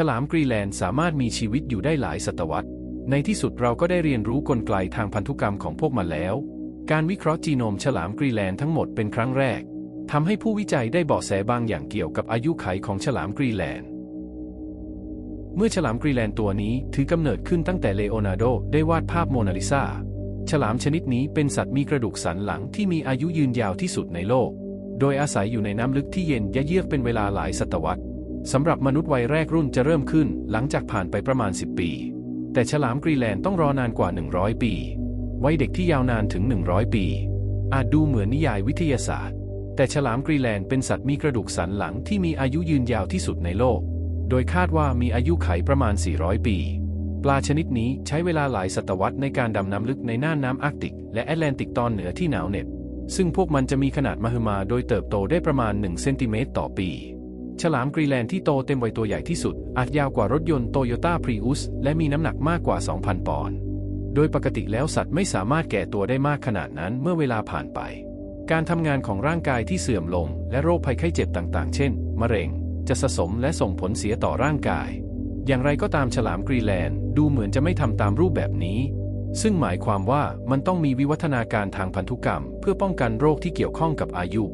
ฉลามกรีแลนด์สามารถมีชีวิตอยู่ได้หลายศตวรรษ ในที่สุดเราก็ได้เรียนรู้กลไกทางพันธุกรรมของพวกมันแล้ว การวิเคราะห์จีโนมฉลามกรีแลนด์ทั้งหมดเป็นครั้งแรกทำให้ผู้วิจัยได้เบาะแสบางอย่างเกี่ยวกับอายุไขของฉลามกรีแลนด์ เมื่อฉลามกรีแลนด์ตัวนี้ถือกำเนิดขึ้นตั้งแต่เลโอนาร์โดได้วาดภาพโมนาลิซาฉลามชนิดนี้เป็นสัตว์มีกระดูกสันหลังที่มีอายุยืนยาวที่สุดในโลก โดยอาศัยอยู่ในน้ำลึกที่เย็นยะเยือกเป็นเวลาหลายศตวรรษ สำหรับมนุษย์วัยแรกรุ่นจะเริ่มขึ้นหลังจากผ่านไปประมาณ 10 ปี แต่ฉลามกรีแลนด์ต้องรอนานกว่า 100 ปี วัยเด็กที่ยาวนานถึง 100 ปี อาจดูเหมือนนิยายวิทยาศาสตร์ แต่ฉลามกรีแลนด์เป็นสัตว์มีกระดูกสันหลังที่มีอายุยืนยาวที่สุดในโลก โดยคาดว่ามีอายุไขประมาณ 400 ปี ปลาชนิดนี้ใช้เวลาหลายศตวรรษในการดำน้ำลึกในน่านน้ำอาร์กติก และแอตแลนติกตอนเหนือที่หนาวเหน็บซึ่งพวกมันจะมีขนาดมหึมาโดยเติบโตได้ประมาณ1เซนติเมตรต่อปี ฉลามกรีแลนด์ที่โตเต็มวัยตัวใหญ่ที่สุด อาจยาวกว่ารถยนต์โตโยต้าพรีอุสและมีน้ำหนักมากกว่า 2,000 ปอนด์ โดยปกติแล้วสัตว์ไม่สามารถแก่ตัวได้มากขนาดนั้นเมื่อเวลาผ่านไป การทำงานของร่างกายที่เสื่อมลง และโรคภัยไข้เจ็บต่างๆ เช่น มะเร็ง จะสะสมและส่งผลเสียต่อร่างกาย อย่างไรก็ตามฉลามกรีแลนด์ดูเหมือนจะไม่ทำตามรูปแบบนี้ ซึ่งหมายความว่ามันต้องมีวิวัฒนาการทางพันธุกรรม เพื่อป้องกันโรคที่เกี่ยวข้องกับอายุ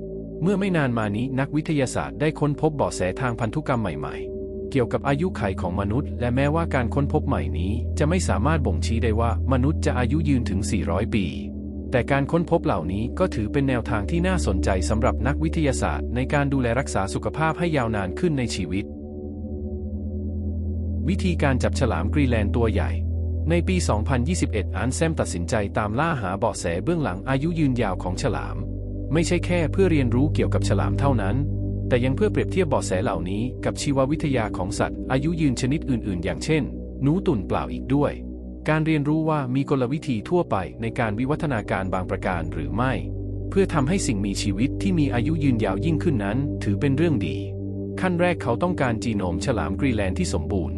เมื่อไม่นานมานี้นักวิทยาศาสตร์ได้ค้นพบเบาะแสทางพันธุกรรมใหม่ๆ เกี่ยวกับอายุไขของมนุษย์ และแม้ว่าการค้นพบใหม่นี้ จะไม่สามารถบ่งชี้ได้ว่ามนุษย์จะอายุยืนถึง 400 ปี แต่การค้นพบเหล่านี้ก็ถือเป็นแนวทางที่น่าสนใจสำหรับนักวิทยาศาสตร์ ในการดูแลรักษาสุขภาพให้ยาวนานขึ้นในชีวิต วิธีการจับฉลามกรีแลนตัวใหญ่ในปี 2021 อันแซมตัดสินใจตามล่าหาเบาะแสเบื้องหลังอายุยืนยาวของฉลาม ไม่ใช่แค่เพื่อเรียนรู้เกี่ยวกับฉลามเท่านั้น แต่ยังเพื่อเปรียบเทียบเบาะแสเหล่านี้กับชีววิทยาของสัตว์ อายุยืนชนิดอื่น ๆ อย่างเช่น หนูตุ่นเปล่าอีกด้วย การเรียนรู้ว่ามีกลวิธีทั่วไปในการวิวัฒนาการบางประการหรือไม่ เพื่อทำให้สิ่งมีชีวิตที่มีอายุยืนยาวยิ่งขึ้นนั้น ถือเป็นเรื่องดี ขั้นแรกเขาต้องการจีโนมฉลามกรีแลนที่สมบูรณ์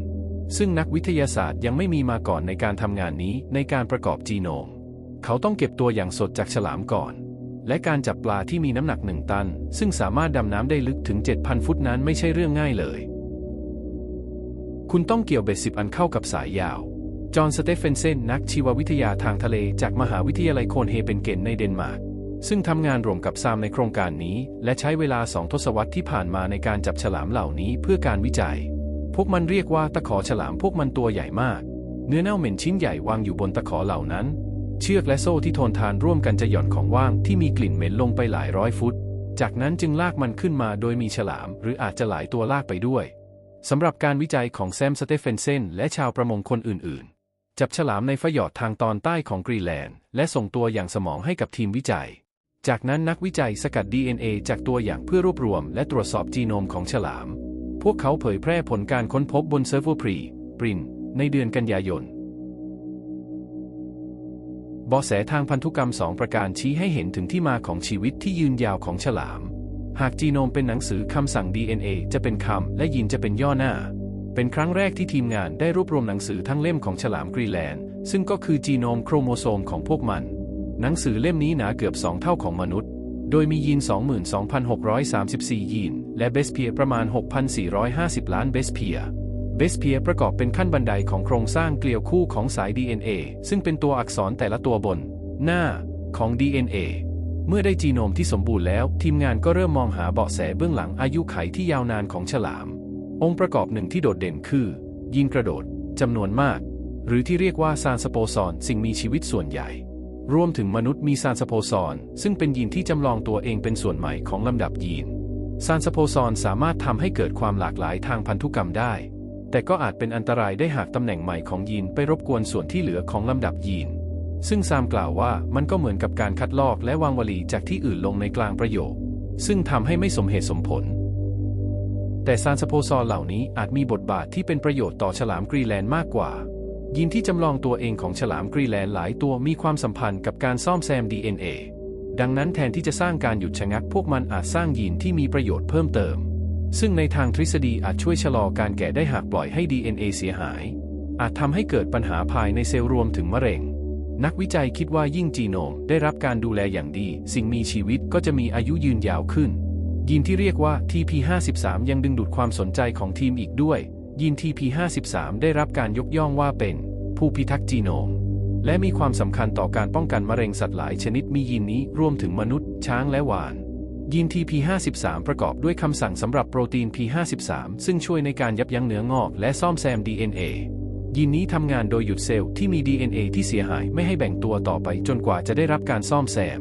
ซึ่งนักวิทยาศาสตร์ยังไม่มีมาก่อนในการทำงานนี้ในการประกอบจีโนม เขาต้องเก็บตัวอย่างสดจากฉลามก่อน และการจับปลาที่มีน้ำหนักหนึ่งตัน ซึ่งสามารถดำน้ำได้ลึกถึง 7,000 ฟุตนั้นไม่ใช่เรื่องง่ายเลย คุณต้องเกี่ยวเบ็ดสิบอันเข้ากับสายยาว จอห์น สเตฟเฟนเซน นักชีววิทยาทางทะเลจากมหาวิทยาลัยโคนเฮเปนเกนในเดนมาร์ก ซึ่งทำงานร่วมกับซามในโครงการนี้ และใช้เวลาสองทศวรรษที่ผ่านมาในการจับฉลามเหล่านี้เพื่อการวิจัย พวกมันเรียกว่าตะขอฉลามพวกมันตัวใหญ่มาก เนื้อเน่าเหม็นชิ้นใหญ่วางอยู่บนตะขอเหล่านั้น เชือกและโซ่ที่ทนทานร่วมกันจะหย่อนของว่างที่มีกลิ่นเหม็นลงไปหลายร้อยฟุต จากนั้นจึงลากมันขึ้นมาโดยมีฉลาม หรืออาจจะหลายตัวลากไปด้วย สำหรับการวิจัยของแซมสเตเฟนเซนและชาวประมงคนอื่นๆ จับฉลามในฝยอดทางตอนใต้ของกรีแลนด์ และส่งตัวอย่างสมองให้กับทีมวิจัย จากนั้นนักวิจัยสกัด DNA จากตัวอย่างเพื่อรวบรวม และตรวจสอบจีโนมของฉลาม พวกเขาเผยแพร่ผลการค้นพบบนเซิร์ฟเวอร์พรีปรินในเดือนกันยายน บาะแสทางพันธุกรรมสองประการชี้ให้เห็นถึงที่มาของชีวิตที่ยืนยาวของฉลาม หากจีโนมเป็นหนังสือคำสั่ง DNA จะเป็นคำและยีนจะเป็นย่อหน้า เป็นครั้งแรกที่ทีมงานได้รวบรวมหนังสือทั้งเล่มของฉลามกรีแลนด์ ซึ่งก็คือจีโนมโครโมโซมของพวกมัน หนังสือเล่มนี้หนาเกือบ 2 เท่าของมนุษย์ โดยมียีน 22,634 ยีน และเบสเพียประมาณ 6,450 ล้านเบสเพีย เบสเพียประกอบเป็นขั้นบันไดของโครงสร้างเกลียวคู่ของสาย DNA ซึ่งเป็นตัวอักษรแต่ละตัวบน หน้าของ DNA เมื่อได้จีโนมที่สมบูรณ์แล้ว ทีมงานก็เริ่มมองหาเบาะแสเบื้องหลังอายุไขที่ยาวนานของฉลาม องค์ประกอบหนึ่งที่โดดเด่นคือ ยีนกระโดดจำนวนมาก หรือที่เรียกว่าซานสโปซอนสิ่งมีชีวิตส่วนใหญ่ รวมถึงมนุษย์มีซานสโปซอนซึ่งเป็นยีนที่จำลองตัวเองเป็นส่วนใหม่ของลำดับยีนซานสโปซอนสามารถทำให้เกิดความหลากหลายทางพันธุกรรมได้ แต่ก็อาจเป็นอันตรายได้หากตำแหน่งใหม่ของยีนไปรบกวนส่วนที่เหลือของลำดับยีน ซึ่งซามกล่าวว่ามันก็เหมือนกับการคัดลอกและวางวลีจากที่อื่นลงในกลางประโยค ซึ่งทำให้ไม่สมเหตุสมผล แต่ซานสโปซอเหล่านี้อาจมีบทบาทที่เป็นประโยชน์ต่อฉลามกรีแลนด์มากกว่า ยีนที่จำลองตัวเองของฉลามกรีแลนด์หลายตัวมีความสัมพันธ์กับการซ่อมแซม DNA ดังนั้นแทนที่จะสร้างการหยุดชะงักพวกมันอาจสร้างยีนที่มีประโยชน์เพิ่มเติม ซึ่งในทางทฤษฎีอาจช่วยชะลอการแก่ได้หากปล่อยให้ DNA เสียหาย อาจทำให้เกิดปัญหาภายในเซลล์รวมถึงมะเร็ง นักวิจัยคิดว่ายิ่งจีโนมได้รับการดูแลอย่างดี สิ่งมีชีวิตก็จะมีอายุยืนยาวขึ้น ยีนที่เรียกว่า TP53 ยังดึงดูดความสนใจของทีมอีกด้วย ยีน TP53 ได้รับการยกย่องว่าเป็น ผู้พิทักษ์จีโนม และมีความสำคัญต่อการป้องกันมะเร็งสัตว์หลายชนิดมียีนนี้รวมถึงมนุษย์ ช้างและหวาน ยีน TP53 ประกอบด้วยคำสั่งสำหรับโปรตีน P53 ซึ่งช่วยในการยับยั้งเนื้องอกและซ่อมแซม DNA ยีนนี้ทำงานโดยหยุดเซลล์ที่มี DNA ที่เสียหายไม่ให้แบ่งตัวต่อไปจนกว่าจะได้รับการซ่อมแซม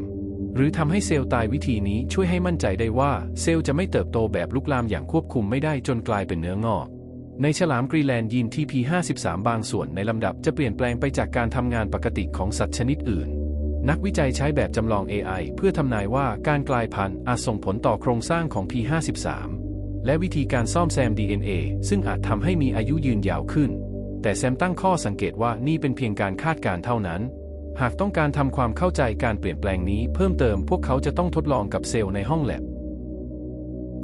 หรือทำให้เซลล์ตายวิธีนี้ช่วยให้มั่นใจได้ว่าเซลล์จะไม่เติบโตแบบลุกลามอย่างควบคุมไม่ได้จนกลายเป็นเนื้องอก ในฉลามกรีแลนด์ยีน TP53 บางส่วนในลำดับจะเปลี่ยนแปลงไปจากการทำงานปกติของสัตว์ชนิดอื่น นักวิจัยใช้แบบจำลอง AI เพื่อทำนายว่าการกลายพันธุ์อาจส่งผลต่อโครงสร้างของ P53 และวิธีการซ่อมแซม DNA ซึ่งอาจทำให้มีอายุยืนยาวขึ้น แต่แซมตั้งข้อสังเกตว่านี่เป็นเพียงการคาดการณ์เท่านั้น หากต้องการทำความเข้าใจการเปลี่ยนแปลงนี้เพิ่มเติมพวกเขาจะต้องทดลองกับเซลล์ในห้องแลบ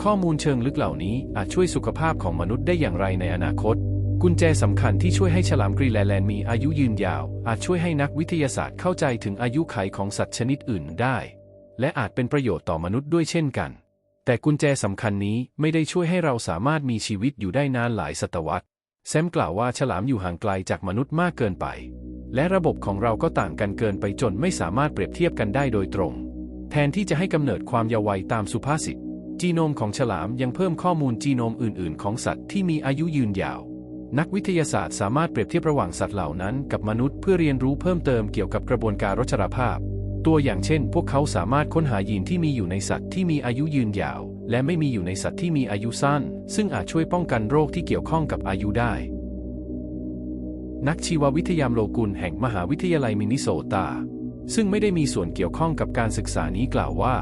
ข้อมูลเชิงลึกเหล่านี้อาจช่วยสุขภาพของมนุษย์ได้อย่างไรในอนาคต กุญแจสำคัญที่ช่วยให้ฉลามกรีแลนด์มีอายุยืนยาว อาจช่วยให้นักวิทยาศาสตร์เข้าใจถึงอายุขัยของสัตว์ชนิดอื่นได้ และอาจเป็นประโยชน์ต่อมนุษย์ด้วยเช่นกัน แต่กุญแจสำคัญนี้ไม่ได้ช่วยให้เราสามารถมีชีวิตอยู่ได้นานหลายศตวรรษแซมกล่าวว่าฉลามอยู่ห่างไกลจากมนุษย์มากเกินไป และระบบของเราก็ต่างกันเกินไปจนไม่สามารถเปรียบเทียบกันได้โดยตรง แทนที่จะให้กำเนิดความเยาว์วัยตามสุภาษิตจีโนมของฉลามยังเพิ่มข้อมูลจีโนมอื่น ๆ ของสัตว์ที่มีอายุยืนยาว นักวิทยาศาสตร์สามารถเปรียบเทียบระหว่างสัตว์เหล่านั้นกับมนุษย์เพื่อเรียนรู้เพิ่มเติมเกี่ยวกับกระบวนการรัชรภาพ ตัวอย่างเช่น พวกเขาสามารถค้นหายีนที่มีอยู่ในสัตว์ที่มีอายุยืนยาว และไม่มีอยู่ในสัตว์ที่มีอายุสั้น ซึ่งอาจช่วยป้องกันโรคที่เกี่ยวข้องกับอายุได้ นักชีววิทยาโลกุลแห่งมหาวิทยาลัยมินนิโซตา ซึ่งไม่ได้มีส่วนเกี่ยวข้องกับการศึกษานี้กล่าวว่า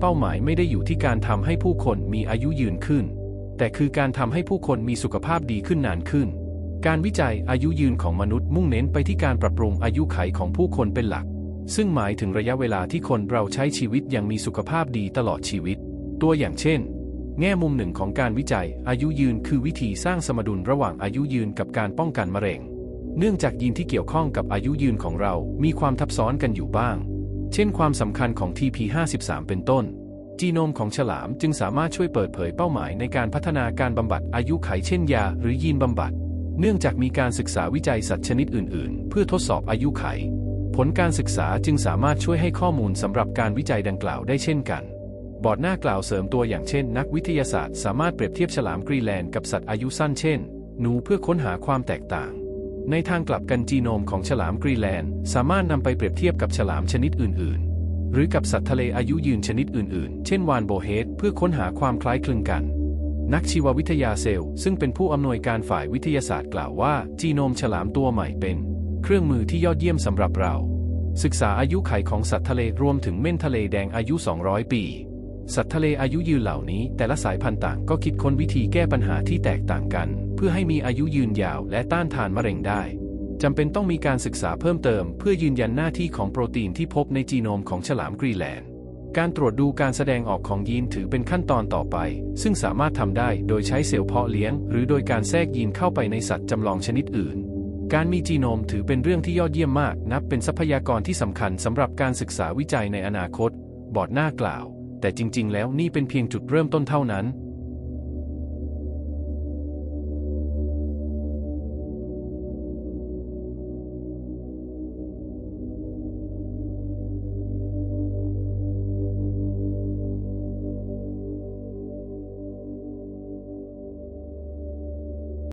เป้าหมายไม่ได้อยู่ที่การทำให้ผู้คนมีอายุยืนขึ้น แต่คือการทำให้ผู้คนมีสุขภาพดีขึ้นนานขึ้น การวิจัยอายุยืนของมนุษย์มุ่งเน้นไปที่การปรับปรุงอายุไขของผู้คนเป็นหลัก ซึ่งหมายถึงระยะเวลาที่คนเราใช้ชีวิตอย่างมีสุขภาพดีตลอดชีวิต ตัวอย่างเช่น แง่มุมหนึ่งของการวิจัยอายุยืนคือวิธีสร้างสมดุลระหว่างอายุยืนกับการป้องกันมะเร็ง เนื่องจากยีนที่เกี่ยวข้องกับอายุยืนของเรา มีความทับซ้อนกันอยู่บ้าง เช่น ความสำคัญของ TP53 เป็นต้น จีโนมของฉลามจึงสามารถช่วยเปิดเผยเป้าหมายในการพัฒนาการบำบัดอายุไขเช่นยาหรือยีนบำบัด เนื่องจากมีการศึกษาวิจัยสัตว์ชนิดอื่น ๆ เพื่อทดสอบอายุไข ผลการศึกษาจึงสามารถช่วยให้ข้อมูลสำหรับการวิจัยดังกล่าวได้เช่นกัน บอร์ดหน้ากล่าวเสริมตัวอย่างเช่น นักวิทยาศาสตร์สามารถเปรียบเทียบฉลามกรีแลนด์กับสัตว์อายุสั้นเช่น หนูเพื่อค้นหาความแตกต่าง ในทางกลับกันจีโนมของฉลามกรีแลนด์สามารถนำไปเปรียบเทียบกับฉลามชนิดอื่น ๆ หรือกับสัตว์ทะเลอายุยืนชนิดอื่นๆ เช่นวานโบเฮดเพื่อค้นหาความคล้ายคลึงกัน นักชีววิทยาเซลล์ ซึ่งเป็นผู้อำนวยการฝ่ายวิทยาศาสตร์กล่าวว่า จีโนมฉลามตัวใหม่เป็น เครื่องมือที่ยอดเยี่ยมสำหรับเรา ศึกษาอายุไขของสัตว์ทะเลรวมถึงเม่นทะเลแดงอายุ 200 ปี สัตว์ทะเลอายุยืนเหล่านี้ แต่ละสายพันธุ์ต่างก็คิดค้นวิธีแก้ปัญหาที่แตกต่างกัน เพื่อให้มีอายุยืนยาวและต้านทานมะเร็งได้ จำเป็นต้องมีการศึกษาเพิ่มเติม เพื่อยืนยันหน้าที่ของโปรตีนที่พบในจีโนมของฉลามกรีแลนด์ การตรวจดูการแสดงออกของยีนถือเป็นขั้นตอนต่อไป ซึ่งสามารถทำได้โดยใช้เซลล์เพาะเลี้ยง หรือโดยการแทรกยีนเข้าไปในสัตว์จำลองชนิดอื่น การมีจีโนมถือเป็นเรื่องที่ยอดเยี่ยมมาก นับเป็นทรัพยากรที่สำคัญสำหรับการศึกษาวิจัยในอนาคต บอร์ดหน้ากล่าว แต่จริง ๆ แล้วนี่เป็นเพียงจุดเริ่มต้นเท่านั้น